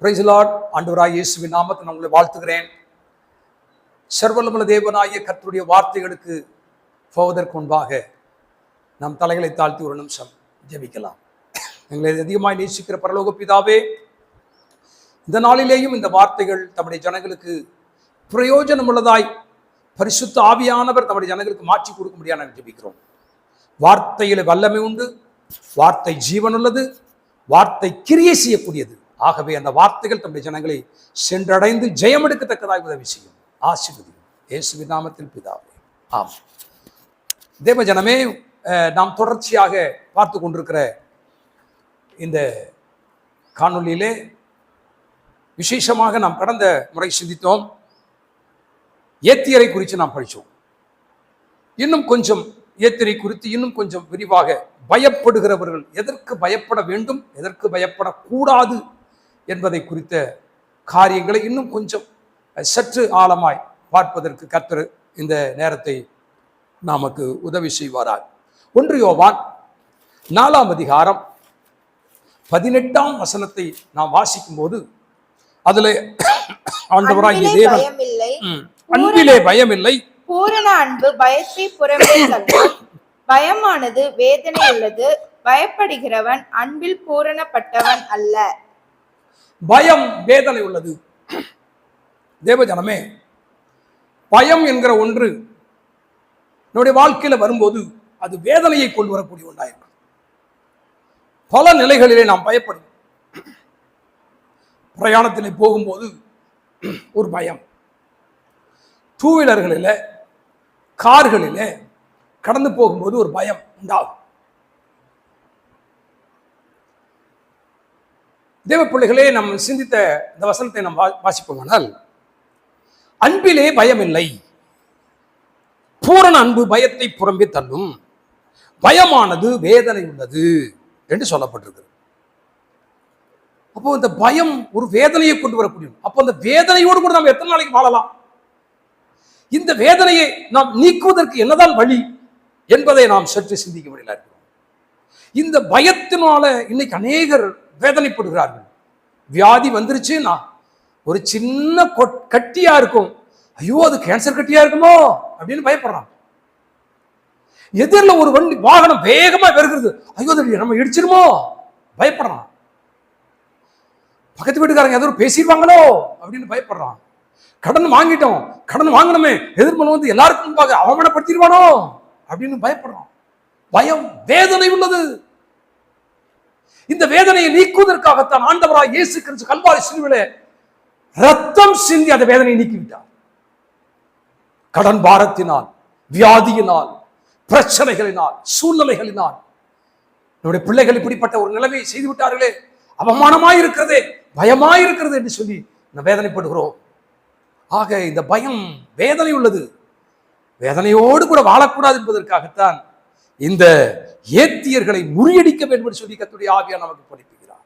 Price Lord ஆண்டவராய் இயேசுவின் நாமத்தை நான் உங்களை வாழ்த்துகிறேன். சர்வலமல தேவனாகிய கர்த்தருடைய வார்த்தைகளுக்கு போவதற்கு முன்பாக நம் தலைகளை தாழ்த்தி ஒரு நிமிஷம் ஜெபிக்கலாம். எங்களை அதிகமாய் நேசிக்கிற பரலோக பிதாவே இந்த நாளிலேயும் இந்த வார்த்தைகள் தம்முடைய ஜனங்களுக்கு பிரயோஜனம் உள்ளதாய் பரிசுத்த ஆவியானவர் தம்முடைய ஜனங்களுக்கு மாற்றி கொடுக்க முடியாது நாங்கள் ஜெபிக்கிறோம். வார்த்தையில் வல்லமை உண்டு வார்த்தை ஜீவனுள்ளது வார்த்தை கிரியை செய்யக்கூடியது. ஆகவே அந்த வார்த்தைகள் தம்முடைய ஜனங்களை சென்றடைந்து ஜெயமெடுக்கத்தக்கதாக உதவி செய்யும். ஆசீர்வதி இயேசுவின் நாமத்தில் பிதாவே. ஆம் தேவ ஜனமே அஹ், நாம் தொடர்ச்சியாக பார்த்து கொண்டிருக்கிற இந்த காணொலியிலே விசேஷமாக நாம் கடந்த முறை சிந்தித்தோம். ஏத்தியரை குறித்து நாம் படித்தோம். இன்னும் கொஞ்சம் ஏத்திரை குறித்து இன்னும் கொஞ்சம் விரிவாக பயப்படுகிறவர்கள் எதற்கு பயப்பட வேண்டும் எதற்கு பயப்படக்கூடாது என்பதை குறித்த காரியங்களை இன்னும் கொஞ்சம் சற்று ஆழமாய் பார்ப்பதற்கு கர்த்தர் இந்த நேரத்தை நமக்கு உதவி செய்வாரார் ஒன்று யோவான் நாலாம் அதிகாரம் பதினெட்டாம் வசனத்தை நாம் வாசிக்கும் போது அதுல ஆண்டவராகிய அன்பிலே தேவன் அன்பிலே பயமில்லை. பூரண அன்பு பயத்தை தள்ளும். பயமானது வேதனை உள்ளது பயப்படுகிறவன் அன்பில் பூரணப்பட்டவன் அல்ல. பயம் வேதனை உள்ளது. தேவஜனமே பயம் என்கிற ஒன்று நம்முடைய வாழ்க்கையில வரும்போது அது வேதனையை கொண்டு வரக்கூடிய ஒன்றாயிருக்கும். பல நிலைகளிலே நாம் பயப்படும். பிரயாணத்திலே போகும்போது ஒரு பயம். டூ வீலர்களில் கார்களில் கடந்து போகும்போது ஒரு பயம் உண்டாகும். தேவ பிள்ளைகளே நம் சிந்தித்த இந்த வசனத்தை நாம் வா- வாசிப்போமானால் அன்பிலே பயமில்லை. பூரண அன்பு பயத்தை புறம்பி தள்ளும். பயமானது வேதனை உள்ளது என்று சொல்லப்பட்டிருக்கு அப்போ இந்த பயம் ஒரு வேதனையை கொண்டு வரக்கூடிய அப்போ அந்த வேதனையோடு கூட நாம் எத்தனை நாளைக்கு வாழலாம்? இந்த வேதனையை நாம் நீக்குவதற்கு என்னதான் வழி என்பதை நாம் சற்று சிந்திக்க முடியல இருக்கிறோம் இந்த பயத்தினால இன்னைக்கு அநேகர் வேதனைப்படுகிறார்கள். வியாதி வந்துருச்சுன்னா ஒரு சின்ன கொட்- கட்டியா இருக்கும். ஐயோ அது கேன்சர் கட்டியா இருக்குமோ? அப்படின்னு பயப்படுறான். எதிரில் ஒரு வண்டி வாகனம் வேகமா வருகிறது ஐயோ அது நம்ம இடிச்சிருமோ? பயப்படுறான். பக்கத்து வீட்டுக்காரங்க ஏதோ பேசிடுவாங்களோ? அப்படின்னு பயப்படுறான். கடன் வாங்கிட்டோம். கடன் வாங்கணுமே. எதிர்மனை வந்து எல்லாருக்கும் முன்பாக அவமானப்படுத்திடுவானோ? அப்படின்னு பயப்படுறான். பயம் வேதனை உள்ளது. இந்த வேதனையை நீக்குவதற்காகத்தான் ஆண்டவராய் இயேசு கிறிஸ்து கல்வாரி சிலுவிலே ரத்தம் சிந்தி அந்த வேதனையை நீக்கிவிட்டார். கடன் பாரத்தினால் வியாதியினால் பிரச்சனைகளினால் சூழ்நிலைகளினால். நம்முடைய பிள்ளைகள் இப்படிப்பட்ட ஒரு நிலைமையை செய்து விட்டார்களே. அவமானமாய் இருக்கிறதே பயமாய் இருக்கிறது என்று சொல்லி நாம் வேதனைப்படுகிறோம். ஆக இந்த பயம் வேதனை உள்ளது. வேதனையோடு கூட வாழக்கூடாது என்பதற்காகத்தான் இந்த ஏத்தியர்களை முறியடிக்க வேண்டும் என்று சொல்லி கத்துடைய ஆவியா நமக்கு படிப்புகிறார்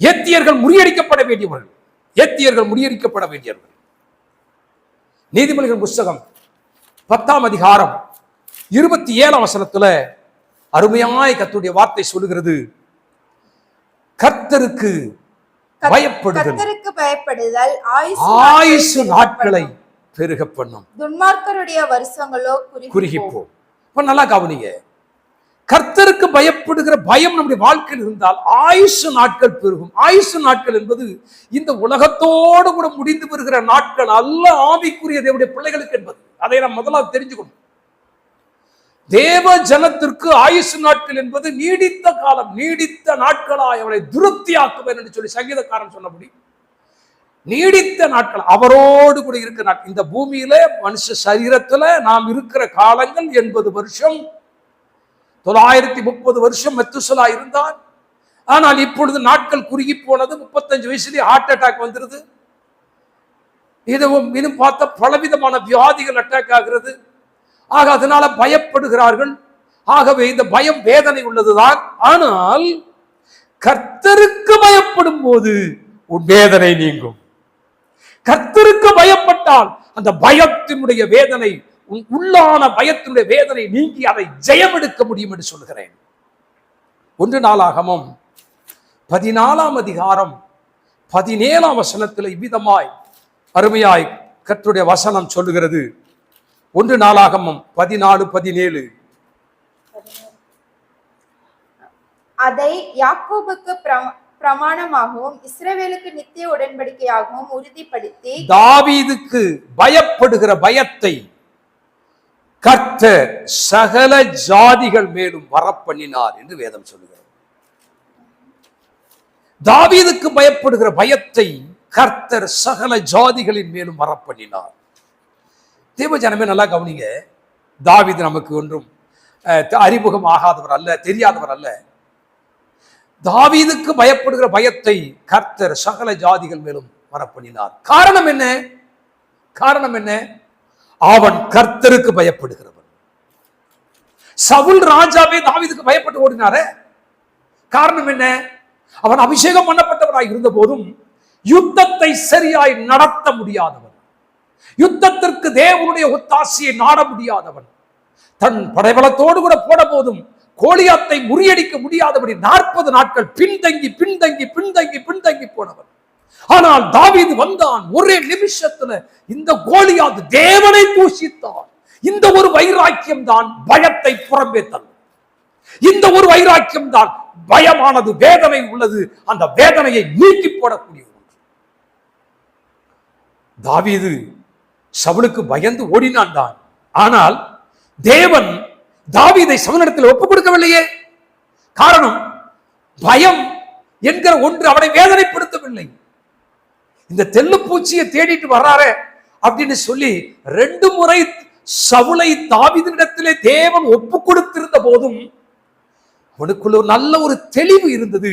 ஏத்தியர்கள் முறியடிக்கப்பட வேண்டியவர்கள் ஏத்தியர்கள் முறியடிக்கப்பட வேண்டியவர்கள். நீதிமொழிகள் புஸ்தகம் பத்தாம் அதிகாரம் இருபத்தி ஏழாம் வசனத்துல அருமையாய் கத்துடைய வார்த்தை சொல்லுகிறது. கர்த்தருக்கு பயப்படுதல். பயப்படுதல் ஆயுசு நாட்களை பெருக பண்ணும். துன்மார்க்கருடைய வருஷங்களோ குறுகி குறுகி போ இப்போ நல்லா கவனிங்க. கர்த்தருக்கு பயப்படுகிற பயம் நம்முடைய வாழ்க்கையில் இருந்தால் ஆயுசு நாட்கள் பெருகும். ஆயுசு நாட்கள் என்பது இந்த உலகத்தோடு கூட முடிந்து வருகிற நாட்கள் அல்ல ஆவிக்குரிய தேவனுடைய பிள்ளைகளுக்கு என்பது. அதை நாம் முதலாவது தெரிஞ்சுக்கணும். தேவ ஜனத்திற்கு ஆயுசு நாட்கள் என்பது நீடித்த காலம் நீடித்த நாட்களாய் அவளை துருப்தியாக்குவேன் என்று சொல்லி சங்கீதக்காரன் சொன்னபடி நீடித்த நாட்கள் அவரோடு கூட இருக்கிற நாட்கள் இந்த பூமியில மனுஷ சரீரத்துல நாம் இருக்கிற காலங்கள் எண்பது வருஷம். தொள்ளாயிரத்தி முப்பது வருஷம் மெத்துசலா இருந்தார் ஆனால் இப்பொழுது நாட்கள் குறுகி போனது முப்பத்தஞ்சு வயசுலேயே ஹார்ட் அட்டாக் வந்துருது. இதுவும் இன்னும் பார்த்தா பலவிதமான வியாதிகள் அட்டாக் ஆகிறது. ஆக அதனால பயப்படுகிறார்கள். ஆகவே இந்த பயம் வேதனை உள்ளதுதான். ஆனால் கர்த்தருக்கு பயப்படும் போது உன் வேதனை நீங்கும். கர்த்தருக்கு பயப்பட்டால் அந்த பயத்தினுடைய வேதனை உள்ளான பயத்தினுடைய வேதனை நீங்கி அதை ஜெயமெடுக்க முடியும் என்று சொல்கிறேன் ஒன்று நாளாகமும் பதினாலாம் அதிகாரம் பதினேழாம் வசனத்தில் இவ்விதமாய் அருமையாய் கற்றுடைய வசனம் சொல்லுகிறது. ஒன்று நாளாகமம் பதினாலு பதினேழு. அதை யாக்கோபுக்கு பிரமாணமாகவும் இஸ்ரவேலுக்கு நித்திய உடன்படிக்கையாகவும் உறுதிப்படுத்தி தாவீதுக்கு பயப்படுகிற பயத்தை கர்த்தர் சகல ஜாதிகள் மேலும் வரப்பண்ணினார் என்று வேதம் சொல்லுகிறது. தாவீதுக்கு பயப்படுகிற பயத்தை கர்த்தர் சகல ஜாதிகளின் மேலும் வரப்பண்ணினார். தேவ ஜனமே நல்லா கவனிங்க. தாவீது நமக்கு ஒன்றும் அஹ், அறிமுகம் ஆகாதவர் அல்ல தெரியாதவர் அல்ல. தாவீதுக்கு பயப்படுகிற பயத்தை கர்த்தர் சகல ஜாதிகள் மேலும் வரப்பண்ணினார். காரணம் என்ன? காரணம் என்ன? அவன் கர்த்தருக்கு பயப்படுகிறவன். சவுல் ராஜாவே தாவீதுக்கு பயப்பட்டு ஓடினாரே. காரணம் என்ன? அவன் அபிஷேகம் பண்ணப்பட்டவனாய் இருந்த போதும் யுத்தத்தை சரியாய் நடத்த முடியாதவன். யுத்தத்திற்கு தேவனுடைய ஒத்தாசியை நாட முடியாதவன். தன் படைபலத்தோடு கூட போட போதும் கோலியாத்தை முறியடிக்க முடியாதபடி நாற்பது நாட்கள் பின்தங்கி பின்தங்கி பின்தங்கி பின்தங்கி போனவன். ஆனால் தாவீது வந்தான். ஒரே நிமிஷத்துல இந்த கோலியாது தேவனை தூஷித்தான். இந்த ஒரு வைராக்கியம் தான் பயத்தை புறம்பே தள்ளும். இந்த ஒரு வைராக்கியம் தான் பயமானது வேதனை உள்ளது. அந்த வேதனையை நீக்கி போடக்கூடிய ஒன்று. தாவீது சவுளுக்கு பயந்து ஓடினான் தான். ஆனால் தேவன் தாவிதை சவுனிடத்தில் ஒப்புக் கொடுக்கவில்லையே காரணம் பயம் என்கிற ஒன்று அவனை வேதனைப்படுத்தவில்லை. இந்த தெல்லுப்பூச்சியை தேடிட்டு வர்றாரே அப்படின்னு சொல்லி ரெண்டு முறை சவுளை தாவிதனிடத்திலே தேவன் ஒப்பு கொடுத்திருந்த போதும் அவனுக்குள்ள ஒரு நல்ல ஒரு தெளிவு இருந்தது.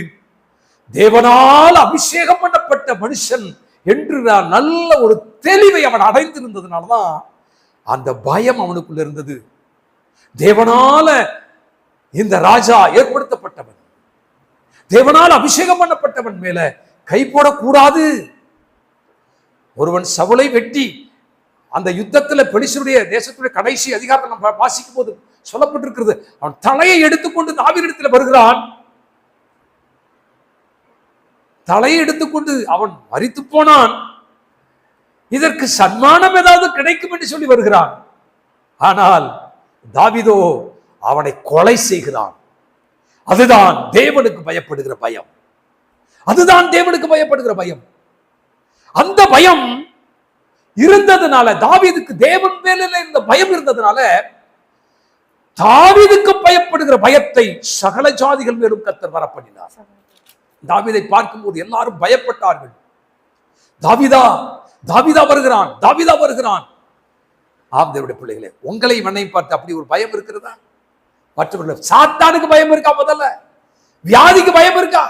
தேவனால் அபிஷேகம் பண்ணப்பட்ட மனுஷன் என்று நல்ல ஒரு தெளிவை அவன் அடைந்திருந்ததுனாலதான் அந்த பயம் அவனுக்குள்ள இருந்தது. தேவனால இந்த ராஜா ஏற்படுத்தப்பட்டவன். தேவனால் அபிஷேகம் பண்ணப்பட்டவன் மேல கை போடக்கூடாது. ஒருவன் சவுளை வெட்டி அந்த யுத்தத்துல பெலிசருடைய தேசத்துடைய கடைசி அதிகாரத்தை நம்ம வாசிக்கும் போது சொல்லப்பட்டிருக்கிறது அவன் தலையை எடுத்துக்கொண்டு தாவீரிடத்தில் வருகிறான். தலையை எடுத்துக்கொண்டு அவன் மறித்து போனான். இதற்கு சன்மானம் ஏதாவது கிடைக்கும் என்று சொல்லி வருகிறான். ஆனால் தாவிதோ அவனை கொலை செய்கிறான். அதுதான் தேவனுக்கு பயப்படுகிற பயம். அதுதான் தேவனுக்கு பயப்படுகிற பயம். அந்த பயம் இருந்ததுனால தாவிதுக்கு தேவன் மேல இந்த பயம் இருந்ததுனால தாவிதுக்கு பயப்படுகிற பயத்தை சகல ஜாதிகள் மேலும் கத்தர் வரப்பண்ணினார். பார்க்கும் பார்க்கும்போது எல்லாரும் பயப்பட்டார்கள். தாவிதா தாவிதா வருகிறான் தாவிதா வருகிறான். ஆம் பிள்ளைகளே உங்களை மண்ணை பார்த்து அப்படி ஒரு பயம் இருக்கிறதா? மற்றவர்கள் சாத்தானுக்கு பயம் இருக்கா முதல்ல? வியாதிக்கு பயம் இருக்கா?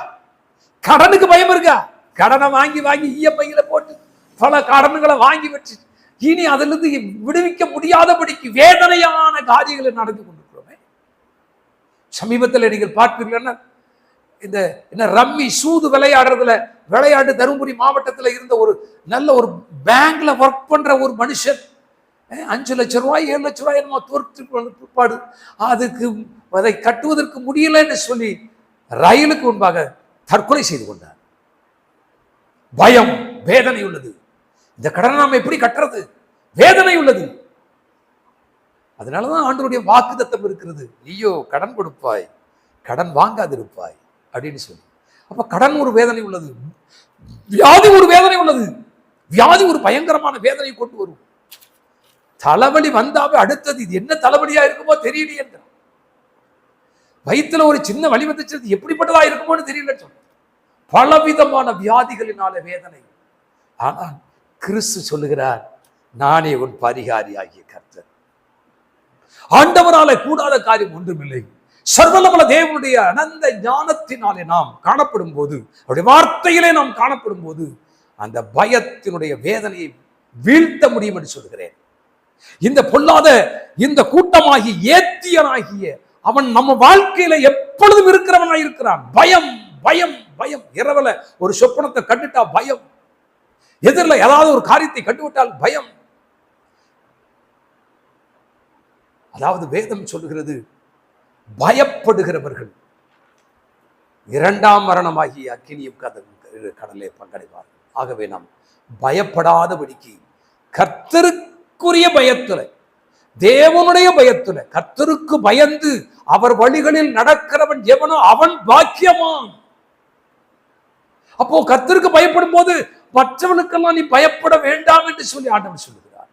கடனுக்கு பயம் இருக்கா? கடனை வாங்கி வாங்கி ஈயப்பையில போட்டு பல கடன்களை வாங்கி வச்சு இனி அதிலிருந்து விடுவிக்க முடியாதபடிக்கு வேதனையான காரியங்களை நடந்து கொண்டிருக்கிறோமே. சமீபத்தில் நீங்கள் பார்ப்பீர்கள்னா இந்த என்ன ரம்மி சூது விளையாடுறதுல விளையாட்டு தருமபுரி மாவட்டத்தில் இருந்த ஒரு நல்ல ஒரு பேங்க்ல ஒர்க் பண்ற ஒரு மனுஷன் அஞ்சு லட்சம் ரூபாய் ஏழு லட்ச ரூபாய் என்னமோ தோற்று பிற்பாடு அதுக்கு அதை கட்டுவதற்கு முடியலன்னு சொல்லி ரயிலுக்கு முன்பாக தற்கொலை செய்து கொண்டார். பயம் வேதனை உள்ளது. இந்த கடனை நாம் எப்படி கட்டுறது? வேதனை உள்ளது. அதனாலதான் ஆண்டினுடைய வாக்கு தத்தம் இருக்கிறது. நீயோ கடன் கொடுப்பாய் கடன் வாங்காதிருப்பாய் அப்படின்னு சொல்லி. அப்ப கடன் ஒரு வேதனை உள்ளது. வியாதி ஒரு வேதனை உள்ளது. வியாதி ஒரு பயங்கரமான வேதனை கொண்டு வரும். தலைவலி வந்தாவே அடுத்தது இது என்ன தலைவலியா இருக்குமோ தெரியலையே வயிற்றுல ஒரு சின்ன வழி வந்துச்சு அது எப்படிப்பட்டதா இருக்குமோன்னு தெரியல சொன்ன பலவிதமான வியாதிகளினால வேதனை. ஆனால் கிறிஸ்து சொல்லுகிறார் நானே உன் பரிகாரி ஆகிய கர்த்தர். ஆண்டவரால கூடாத காரியம் ஒன்றுமில்லை. சர்வலமல தேவனுடைய அனந்த ஞானத்தினாலே நாம் காணப்படும் போது அவருடைய வார்த்தையிலே நாம் காணப்படும் போது அந்த பயத்தினுடைய வேதனையை வீழ்த்த முடியும் என்று சொல்கிறேன் இந்த பொல்லாத இந்த கூட்டமாகி ஏத்தியனாகிய அவன் நம்ம வாழ்க்கையில எப்பொழுதும் இருக்கிறவனாய் இருக்கிறான். பயம் பயம் பயம். இரவல ஒரு சொப்பனத்தை கட்டுட்டா பயம். எதிரில் ஏதாவது ஒரு காரியத்தை கட்டுவிட்டால் பயம். அதாவது வேதம் சொல்லுகிறது பயப்படுகிறவர்கள். இரண்டாம் மரணமாகிய அக்கினியும் கதவும் கடலே பங்கடைவார்கள். ஆகவே நாம் பயப்படாதபடிக்கு கர்த்தருக்குரிய பயத்துல தேவனுடைய பயத்துல கர்த்தருக்கு பயந்து அவர் வழிகளில் நடக்கிறவன் எவனோ அவன் பாக்கியமான். அப்போ கர்த்தருக்கு பயப்படும் போது மற்றவனுக்கெல்லாம் நீ பயப்பட வேண்டாம் என்று சொல்லி ஆண்டவர் சொல்லுகிறார்.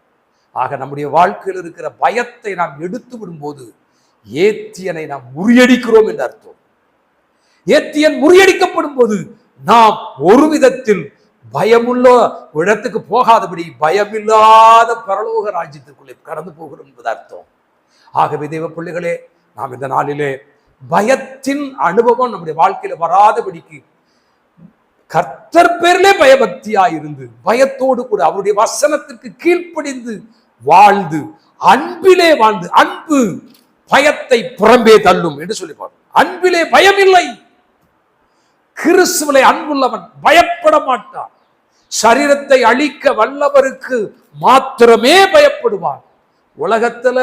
ஆக நம்முடைய வாழ்க்கையில் இருக்கிற பயத்தை நாம் எடுத்து விடும்போது ஏத்தியனை நாம் முறியடிக்கிறோம் என்று அர்த்தம். ஏத்தியன் முறியடிக்கப்படும் போது நாம் ஒரு விதத்தில் பயமுள்ள இடத்துக்கு போகாதபடி பயமில்லாத பரலோக ராஜ்யத்திற்குள்ளே கடந்து போகிறோம் என்பது அர்த்தம். ஆகவே தெய்வ பிள்ளைகளே நாம் இந்த நாளிலே பயத்தின் அனுபவம் நம்முடைய வாழ்க்கையில வராதபடிக்கு கர்த்தர் பேரிலே பயபக்தியா இருந்து பயத்தோடு கூட அவருடைய வசனத்திற்கு கீழ்ப்படிந்து வாழ்ந்து அன்பிலே வாழ்ந்து அன்பு பயத்தை புறம்பே தள்ளும் என்று சொல்லி அன்பிலே பயமில்லை. கிறிஸ்துவிலே அன்புள்ளவன் பயப்பட மாட்டான். சரீரத்தை அழிக்க வல்லவருக்கு மாத்திரமே பயப்படுவான். உலகத்துல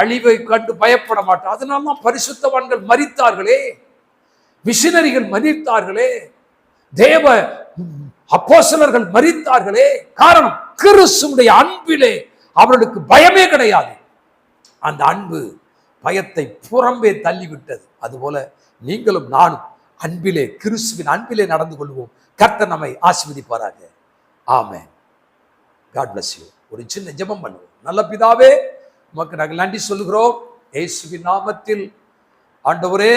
அழிவை கண்டு பயப்பட மாட்டான். அதனாலதான் பரிசுத்தவான்கள் மறித்தார்களே மிஷினரிகள் மறித்தார்களே தேவ அப்போசலர்கள் மறித்தார்களே காரணம் கிறிஸ்துடைய அன்பிலே அவர்களுக்கு பயமே கிடையாது. அந்த அன்பு பயத்தை புறம்பே தள்ளிவிட்டது. அதுபோல நீங்களும் நானும் அன்பிலே கிறிஸ்துவின் அன்பிலே நடந்து கொள்வோம். கர்த்தர் நம்மை ஆசீர்வதிப்பாராக. ஆமே காட் பிளஸ் யூ ஒரு சின்ன ஜெபம் பண்ணுவோம். நல்ல பிதாவே உமக்கு நாங்கள் நன்றி சொல்லுகிறோம். இயேசுவின் நாமத்தில். ஆண்டவரே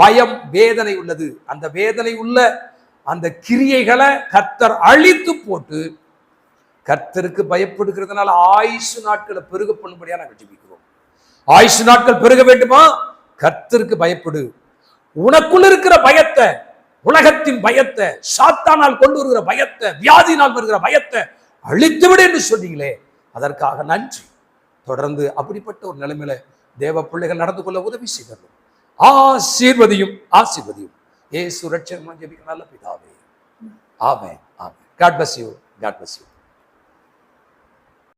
பயம் வேதனை உள்ளது. அந்த வேதனை உள்ள அந்த கிரியைகளை கர்த்தர் அழித்து போட்டு கர்த்தருக்கு பயப்படுகிறதுனால ஆயுசு நாட்களை பெருக பண்ணும்படியா நாங்கள் ஜெபிக்கிறோம். ஆயுசு நாட்கள் பெருக வேண்டுமா? கர்த்தருக்கு பயப்படு. உனக்குள்ள இருக்கிற பயத்தை உலகத்தின் பயத்தை சாத்தானால் கொண்டு வருகிற பயத்தை வியாதினால் வருகிற பயத்தை அழித்துவிடு என்று சொன்னீங்களே அதற்காக நன்றி. தொடர்ந்து அப்படிப்பட்ட ஒரு நிலைமையில தேவ பிள்ளைகள் நடந்து கொள்ள உதவி செய்கிறது ஆசீர்வதியும் ஆசீர்வதியும். ஏ ரட்சகமா ஜெபிக்க நல்ல பிதாவே. Amen amen God bless you God bless you